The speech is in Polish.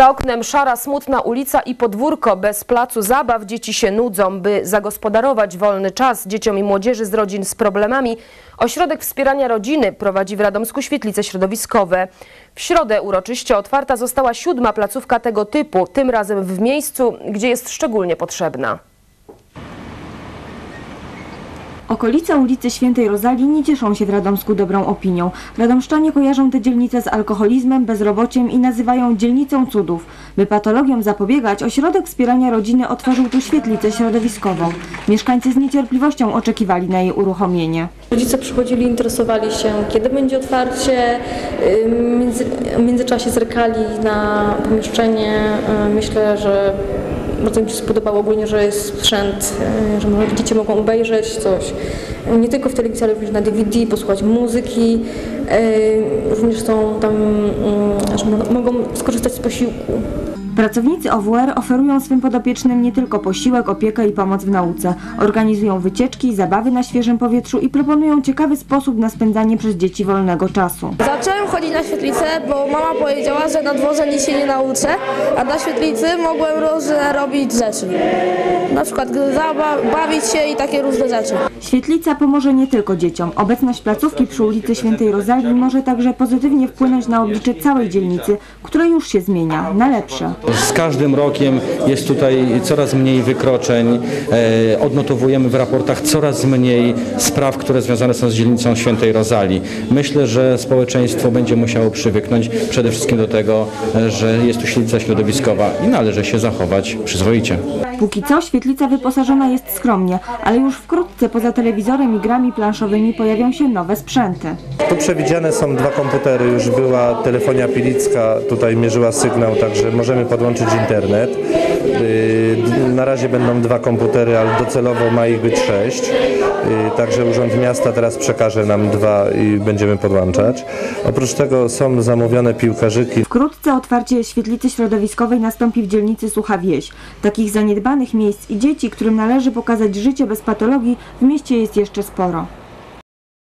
Za oknem szara, smutna ulica i podwórko. Bez placu zabaw dzieci się nudzą. By zagospodarować wolny czas dzieciom i młodzieży z rodzin z problemami, Ośrodek Wspierania Rodziny prowadzi w Radomsku świetlice środowiskowe. W środę uroczyście otwarta została siódma placówka tego typu, tym razem w miejscu, gdzie jest szczególnie potrzebna. Okolice ulicy Świętej Rozalii nie cieszą się w Radomsku dobrą opinią. Radomszczanie kojarzą tę dzielnicę z alkoholizmem, bezrobociem i nazywają dzielnicą cudów. By patologiom zapobiegać, Ośrodek Wspierania Rodziny otworzył tu świetlicę środowiskową. Mieszkańcy z niecierpliwością oczekiwali na jej uruchomienie. Rodzice przychodzili, interesowali się, kiedy będzie otwarcie. W międzyczasie zerkali na pomieszczenie. Myślę, że bardzo mi się spodobało ogólnie, że jest sprzęt, y, że może dzieci mogą obejrzeć coś. Nie tylko w telewizji, ale również na DVD, posłuchać muzyki. Y, Również są tam, y, że mo- mogą skorzystać z posiłku. Pracownicy OWR oferują swym podopiecznym nie tylko posiłek, opiekę i pomoc w nauce. Organizują wycieczki, zabawy na świeżym powietrzu i proponują ciekawy sposób na spędzanie przez dzieci wolnego czasu. Zacząłem chodzić na świetlicę, bo mama powiedziała, że na dworze nic się nie nauczę, a na świetlicy mogłem różne robić rzeczy. Na przykład bawić się i takie różne rzeczy. Świetlica pomoże nie tylko dzieciom. Obecność placówki przy ulicy Świętej Rozalii może także pozytywnie wpłynąć na oblicze całej dzielnicy, która już się zmienia na lepsze. Z każdym rokiem jest tutaj coraz mniej wykroczeń. E, odnotowujemy w raportach coraz mniej spraw, które związane są z dzielnicą Świętej Rozalii. Myślę, że społeczeństwo będzie musiało przywyknąć przede wszystkim do tego, e, że jest tu świetlica środowiskowa i należy się zachować przyzwoicie. Póki co świetlica wyposażona jest skromnie, ale już wkrótce poza telewizorem i grami planszowymi pojawią się nowe sprzęty. Tu przewidziane są dwa komputery, już była telefonia pilicka, tutaj mierzyła sygnał, także możemy podłączyć internet. Yy, Na razie będą dwa komputery, ale docelowo ma ich być sześć. Yy, Także Urząd Miasta teraz przekaże nam dwa i będziemy podłączać. Oprócz tego są zamówione piłkarzyki. Wkrótce otwarcie świetlicy środowiskowej nastąpi w dzielnicy Sucha Wieś. Takich zaniedbanych miejsc i dzieci, którym należy pokazać życie bez patologii, w mieście jest jeszcze sporo.